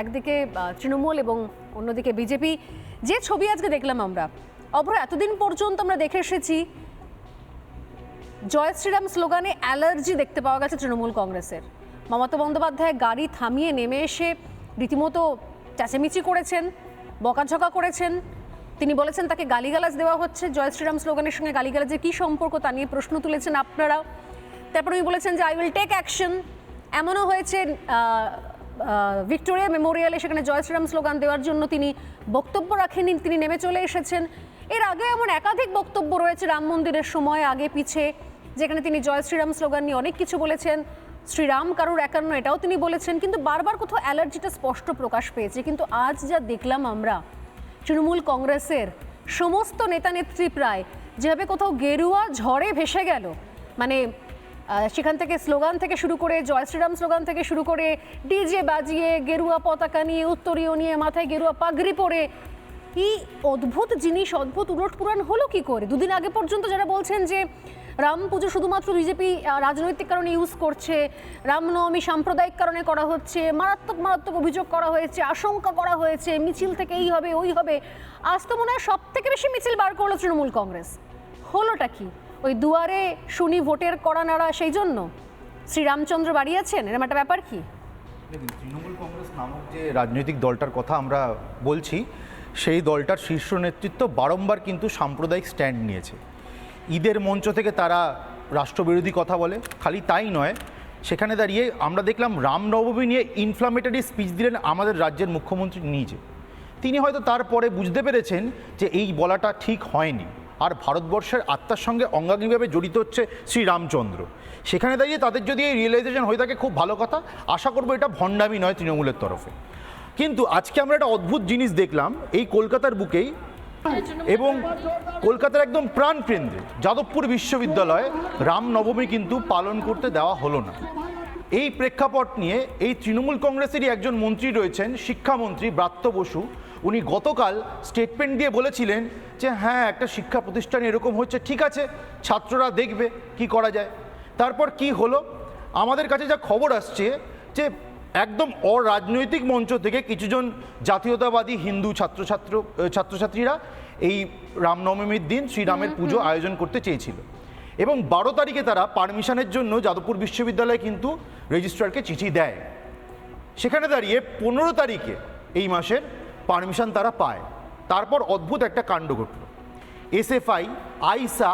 একদিকে তৃণমূল এবং অন্যদিকে বিজেপি। যে ছবি আজকে দেখলাম আমরা, অভ্র, এতদিন পর্যন্ত আমরা দেখে এসেছি, জয় শ্রীরাম স্লোগানে অ্যালার্জি দেখতে পাওয়া গেছে তৃণমূল কংগ্রেসের। মমতা বন্দ্যোপাধ্যায় গাড়ি থামিয়ে নেমে এসে রীতিমতো চেঁচামেচি করেছেন, বকাঝকা করেছেন। তিনি বলেছেন তাকে গালিগালাজ দেওয়া হচ্ছে। জয় শ্রীরাম স্লোগানের সঙ্গে গালিগালাজের কী সম্পর্ক তা নিয়ে প্রশ্ন তুলেছেন আপনারা তারপর উনি বলেছেন যে আই উইল টেক অ্যাকশন এমনও হয়েছে ভিক্টোরিয়া মেমোরিয়ালে সেখানে জয় শ্রীরাম স্লোগান দেওয়ার জন্য তিনি বক্তব্য রাখেননি, তিনি নেমে চলে এসেছেন। এর আগে এমন একাধিক বক্তব্য রয়েছে রাম মন্দিরের সময় আগে পিছে, যেখানে তিনি জয় শ্রীরাম স্লোগান নিয়ে অনেক কিছু বলেছেন। শ্রীরাম কারুর একান্ন, এটাও তিনি বলেছেন, কিন্তু বারবার কোথাও অ্যালার্জিটা স্পষ্ট প্রকাশ পেয়েছে। কিন্তু আজ যা দেখলাম আমরা, তৃণমূল কংগ্রেসের সমস্ত নেতা নেত্রী প্রায় যেভাবে কোথাও গেরুয়া ঝড়ে ভেসে গেল মানে সেখান থেকে স্লোগান থেকে শুরু করে জয় শ্রীরাম স্লোগান থেকে শুরু করে ডিজে বাজিয়ে গেরুয়া পতাকা নিয়ে, উত্তরীয় নিয়ে, মাথায় গেরুয়া পাগড়ি পরে, কি অদ্ভুত জিনিস, অদ্ভুত উলট পুরাণ হলো কি করে? দুদিন আগে পর্যন্ত যারা বলছেন যে রাম পুজো শুধুমাত্র বিজেপি রাজনৈতিক কারণে ইউজ করছে, রামনবমী সাম্প্রদায়িক কারণে করা হচ্ছে, মারাত্মক মারাত্মক অভিযোগ করা হয়েছে, আশঙ্কা করা হয়েছে, মিছিল থেকে এই হবে, ওই হবে। আজ তো মনে হয় সব থেকে বেশি মিছিল বার করল তৃণমূল কংগ্রেস। হলোটা কি? ওই দুয়ারে শুনি ভোটের করা নাড়া সেই জন্য? শ্রীরামচন্দ্র বাড়িয়েছেন? এরকম একটা ব্যাপার কি? তৃণমূল কংগ্রেস নামক যে রাজনৈতিক দলটার কথা আমরা বলছি, সেই দলটার শীর্ষ নেতৃত্ব বারংবার কিন্তু সাম্প্রদায়িক স্ট্যান্ড নিয়েছে। ঈদের মঞ্চ থেকে তারা রাষ্ট্রবিরোধী কথা বলে, খালি তাই নয়, সেখানে দাঁড়িয়ে আমরা দেখলাম রামনবমী নিয়ে ইনফ্লামেটারি স্পিচ দিলেন আমাদের রাজ্যের মুখ্যমন্ত্রী নিজে। তিনি হয়তো তারপরে বুঝতে পেরেছেন যে এই বলাটা ঠিক হয়নি। আর ভারতবর্ষের আত্মার সঙ্গে অঙ্গাঙ্গিভাবে জড়িত হচ্ছে শ্রীরামচন্দ্র সেখানে দাঁড়িয়ে তাদের যদি এই রিয়েলাইজেশন হয়ে থাকে, খুব ভালো কথা। আশা করব এটা ভণ্ডামি নয় তৃণমূলের তরফে। কিন্তু আজকে আমরা একটা অদ্ভুত জিনিস দেখলাম এই কলকাতার বুকেই এবং কলকাতার একদম প্রাণ কেন্দ্রে, যাদবপুর বিশ্ববিদ্যালয়ে রামনবমী কিন্তু পালন করতে দেওয়া হলো না। এই প্রেক্ষাপট নিয়ে এই তৃণমূল কংগ্রেসেরই একজন মন্ত্রী রয়েছেন শিক্ষামন্ত্রী ব্রাত্য বসু। উনি গতকাল স্টেটমেন্ট দিয়ে বলেছিলেন যে হ্যাঁ একটা শিক্ষা প্রতিষ্ঠান এরকম হচ্ছে ঠিক আছে ছাত্ররা দেখবে কি করা যায়। তারপর কি হলো? আমাদের কাছে যা খবর আসছে যে একদম অরাজনৈতিক মঞ্চ থেকে কিছুজন জাতীয়তাবাদী হিন্দু ছাত্রছাত্র ছাত্রছাত্রীরা এই রামনবমীর দিন শ্রীরামের পুজো আয়োজন করতে চেয়েছিল। এবং বারো তারিখে তারা পারমিশনের জন্য যাদবপুর বিশ্ববিদ্যালয়ে কিন্তু রেজিস্ট্রারকে চিঠি দেয়। সেখানে দাঁড়িয়ে পনেরো তারিখে এই মাসের পারমিশন তারা পায়। তারপর অদ্ভুত একটা কাণ্ড ঘটল। এসএফআই, আইসা,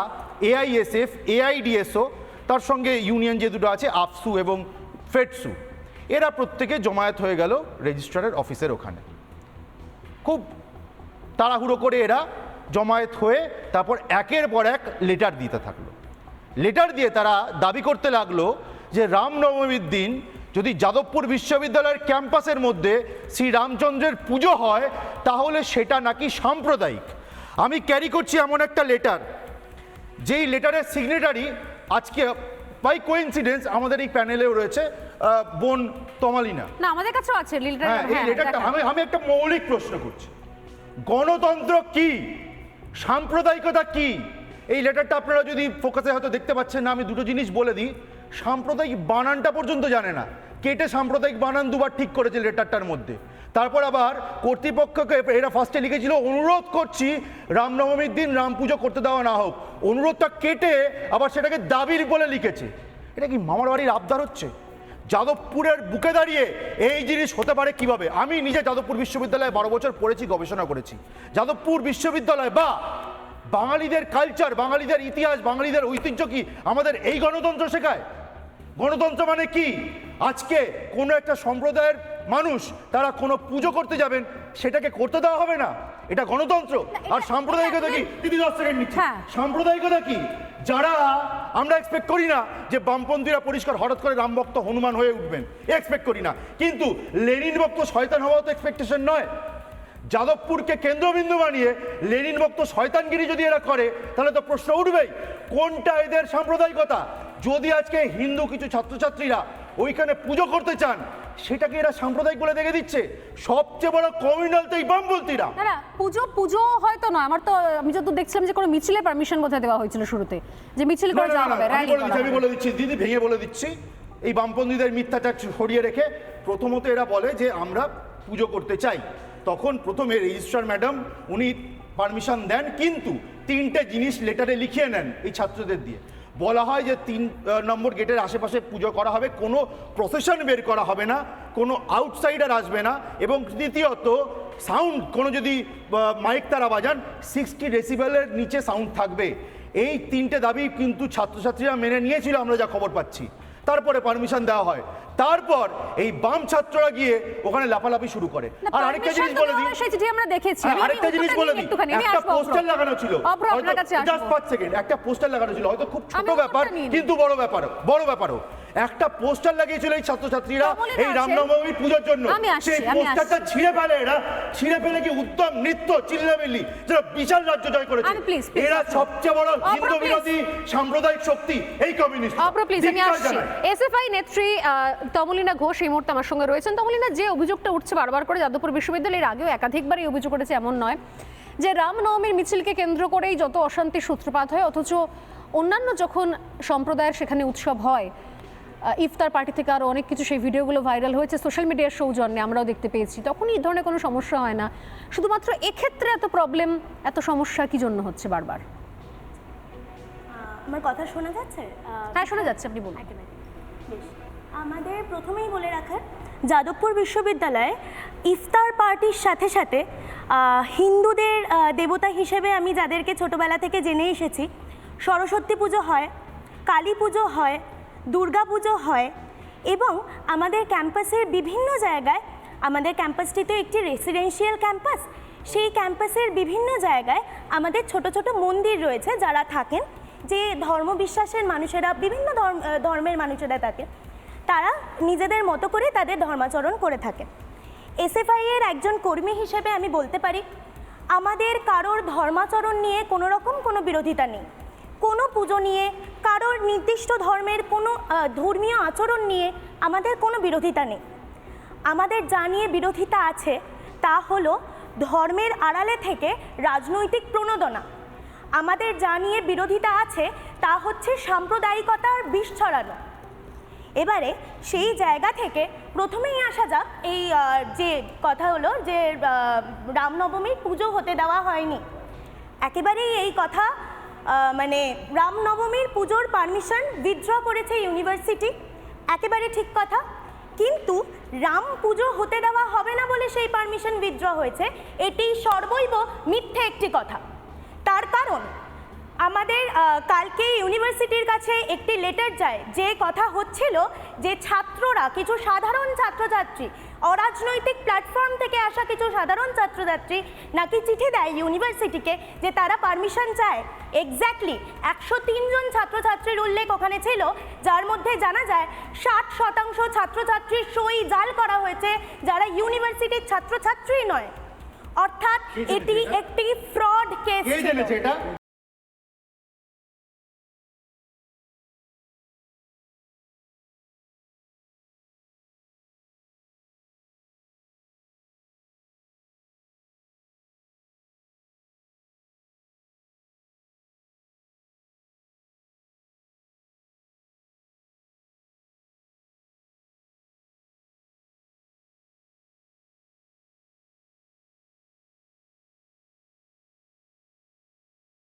এআইএসএফ, এআইডিএসও, তার সঙ্গে ইউনিয়ন যে দুটো আছে, আফসু এবং ফেটসু, এরা প্রত্যেকে জমায়েত হয়ে গেল রেজিস্ট্রারের অফিসের ওখানে। খুব তাড়াহুড়ো করে এরা জমায়েত হয়ে তারপর একের পর এক লেটার দিতে থাকল। লেটার দিয়ে তারা দাবি করতে লাগল যে রামনবমীর দিন যদি যাদবপুর বিশ্ববিদ্যালয়ের ক্যাম্পাসের মধ্যে শ্রী রামচন্দ্রের পুজো হয় তাহলে সেটা নাকি সাম্প্রদায়িক। আমি ক্যারি করছি এমন একটা লেটার যেই লেটারের সিগনেটারি আজকে বাই কোইন্সিডেন্স আমাদের এই প্যানেলেও রয়েছে বোন তমালিনা। না আমাদের কাছেও আছে হ্যাঁ এই লেটারটা আমি আমি একটা মৌলিক প্রশ্ন করছি। গণতন্ত্র কি? সাম্প্রদায়িকতা কি? এই লেটারটা আপনারা যদি ফোকাসে হয়তো দেখতে পাচ্ছেন না আমি দুটো জিনিস বলে দিই। সাম্প্রদায়িক বানানটা পর্যন্ত জানে না। কেটে সাম্প্রদায়িক বানান দুবার ঠিক করেছে লেটারটার মধ্যে। তারপর আবার কর্তৃপক্ষকে এরা ফার্স্টে লিখেছিল, অনুরোধ করছি রামনবমীর দিন রাম পুজো করতে দেওয়া না হোক। অনুরোধটা কেটে আবার সেটাকে দাবির বলে লিখেছে। এটা কি মামার বাড়ির আবদার হচ্ছে? যাদবপুরের বুকে দাঁড়িয়ে এই জিনিস হতে পারে কীভাবে? আমি নিজে যাদবপুর বিশ্ববিদ্যালয়ে বারো বছর পড়েছি, গবেষণা করেছি। যাদবপুর বিশ্ববিদ্যালয় বা বাঙালিদের কালচার বাঙালিদের ইতিহাস, বাঙালিদের ঐতিহ্য কি আমাদের এই গণতন্ত্র শেখায়? গণতন্ত্র মানে কি? আজকে কোনো একটা সম্প্রদায়ের মানুষ তারা কোনো পুজো করতে যাবেন সেটাকে করতে দেওয়া হবে না। এটা গণতন্ত্র। আর সাম্প্রদায়িকতা কি? দিদি দশ সেকেন্ড নিচ্ছি। হ্যাঁ। সাম্প্রদায়িকতা কি? যারা আমরা এক্সপেক্ট করি না যে বামপন্থীরা পরিষ্কার হঠাৎ করে রামভক্ত হনুমান হয়ে উঠবেন। এক্সপেক্ট করি না। কিন্তু লেনিন ভক্ত শয়তান হওয়া তো এক্সপেকটেশন নয়। যাদবপুরকে কেন্দ্রবিন্দু বানিয়ে লেনিন ভক্ত শয়তানগিরি যদি এরা করে তাহলে তো প্রশ্ন উঠবেই। কোনটা এদের সাম্প্রদায়িকতা? যদি আজকে হিন্দু কিছু ছাত্রছাত্রীরা ওইখানে পুজো করতে চান সেটাকে এরা সাম্প্রদায়িক বলে দেখে দিচ্ছে। সবচেয়ে বড় কমিউনাল তো এই বামপন্থীরা। না না পুজো পুজো হয়তো না আমার তো আমি যত দেখছিলাম যে কোনো মিছিলে পারমিশন কোথায় দেওয়া হয়েছিল শুরুতে? যে মিছিল করে যাওয়া হবে আমি বলে দিচ্ছি আমি বলে দিচ্ছি দিদি ভেঙে বলে দিচ্ছি। এই বামপন্থীদের মিথ্যাটা সরিয়ে রেখে প্রথমত এরা বলে যে আমরা পুজো করতে চাই। তখন প্রথমে রেজিস্ট্রার ম্যাডাম উনি পারমিশন দেন কিন্তু তিনটে জিনিস লেটারে লিখিয়ে নেন এই ছাত্রদের দিয়ে। বলা হয় যে তিন নম্বর গেটের আশেপাশে পুজো করা হবে, কোনো প্রসেশন বের করা হবে না, কোনো আউটসাইডার আসবে না, এবং দ্বিতীয়ত সাউন্ড কোনো যদি মাইক তারা বাজান সিক্সটি ডেসিবেলের নিচে সাউন্ড থাকবে। এই তিনটে দাবি কিন্তু ছাত্রছাত্রীরা মেনে নিয়েছিল, আমরা যা খবর পাচ্ছি। তারপরে পারমিশন দেওয়া হয়। তারপর এই বাম ছাত্ররা গিয়ে ওখানে লাফালাফি শুরু করে। আর আরেকটা জিনিস বলে দিই। সেটি আমরা দেখেছি। আমি আরেকটা জিনিস বলে দিই। একটা পোস্টার লাগানো ছিল। জাস্ট 5 সেকেন্ড একটা পোস্টার লাগানো ছিল হয়তো খুব ছোট ব্যাপার। কিন্তু বড় ব্যাপার বড় ব্যাপারও। একটা পোস্টার লাগিয়েছিল এই ছাত্রছাত্রীরা এই রামনবমী পুজোর জন্য। সেই পোস্টারটা ছিঁড়ে ফেলে এরা ছিঁড়ে ফেলে কি উত্তম নৃত্য চিল্লামিল্লি যারা বিশাল রাজ্য জয় করেছে। এরা সবচেয়ে বড় হিন্দু বিরোধী সাম্প্রদায়িক শক্তি এই কমিউনিস্ট। অপ্র প্লিজ আমি আসছি। এসএফআই নেত্রী তমলিনা ঘোষ এই মুহূর্তে আমার সঙ্গে রয়েছেন। তমলিনা যে অভিযোগটা উঠছে বারবার করে যাদবপুর বিশ্ববিদ্যালয়ের আগেও একাধিকবার এই অভিযোগ করেছে এমন নয় যে রামনবমীর মিছিলকে কেন্দ্র করেই যত অশান্তির সূত্রপাত হয় অথচ অন্যান্য যখন সম্প্রদায়ের সেখানে উৎসব হয় ইফতার পার্টি থেকে আরও অনেক কিছু সেই ভিডিওগুলো ভাইরাল হয়েছে সোশ্যাল মিডিয়ার সৌজন্যে আমরাও দেখতে পেয়েছি। তখন এই ধরনের কোনো সমস্যা হয় না। শুধুমাত্র এক্ষেত্রে এত প্রবলেম এত সমস্যা কি জন্য হচ্ছে বারবার? আমার কথা শোনা যাচ্ছে? হ্যাঁ শোনা যাচ্ছে আপনি বলুন। আমাদের প্রথমেই বলে রাখার যাদবপুর বিশ্ববিদ্যালয়ে ইফতার পার্টির সাথে সাথে হিন্দুদের দেবতা হিসেবে আমি যাদেরকে ছোটবেলা থেকে জেনে এসেছি সরস্বতী পুজো হয় কালী পুজো হয় দুর্গা পুজো হয় এবং আমাদের ক্যাম্পাসের বিভিন্ন জায়গায়, আমাদের ক্যাম্পাসটি তো একটি রেসিডেন্সিয়াল ক্যাম্পাস সেই ক্যাম্পাসের বিভিন্ন জায়গায় আমাদের ছোট ছোট মন্দির রয়েছে যারা থাকেন, যে ধর্ম বিশ্বাসের মানুষেরা, বিভিন্ন ধর্ম ধর্মের মানুষেরা থাকে, তারা নিজেদের মতো করে তাদের ধর্মাচরণ করে থাকে। এসএফআই এর একজন কর্মী হিসেবে আমি বলতে পারি, আমাদের কারোর ধর্মাচরণ নিয়ে কোনো রকম কোনো বিরোধিতা নেই। কোনো পুজো নিয়ে, কারোর নির্দিষ্ট ধর্মের কোনো ধর্মীয় আচরণ নিয়ে আমাদের কোনো বিরোধিতা নেই। আমাদের যা নিয়ে বিরোধিতা আছে, তা হলো ধর্মের আড়ালে থেকে রাজনৈতিক প্রণোদনা। আমাদের যা নিয়ে বিরোধিতা আছে, তা হচ্ছে সাম্প্রদায়িকতার বিষ ছড়ানো। এবারে সেই জায়গা থেকে প্রথমেই আসা যাক এই যে কথা হলো যে রামনবমীর পুজো হতে দেওয়া হয়নি। একেবারেই এই কথা মানে রামনবমীর পুজোর পারমিশন উইথড্র করেছে ইউনিভার্সিটি একেবারে ঠিক কথা। কিন্তু রাম পুজো হতে দেওয়া হবে না বলে সেই পারমিশন উইথড্র হয়েছে। এটি সর্বৈব মিথ্যে একটি কথা। তার কারণ আমাদের কালকে ইউনিভার্সিটির কাছে একটি লেটার যায় যে কথা হচ্ছিল যে ছাত্ররা কিছু সাধারণ ছাত্রছাত্রী অরাজনৈতিক প্ল্যাটফর্ম থেকে আসা কিছু সাধারণ ছাত্রছাত্রী নাকি চিঠি দেয় ইউনিভার্সিটিকে যে তারা পারমিশন চায়। এক্স্যাক্টলি একশো তিনজন ছাত্রছাত্রীর উল্লেখ ওখানে ছিল যার মধ্যে জানা যায় ষাট শতাংশ ছাত্রছাত্রীর সই জাল করা হয়েছে যারা ইউনিভার্সিটির ছাত্রছাত্রী নয়। অর্থাৎ এটি একটি ফ্রড কেস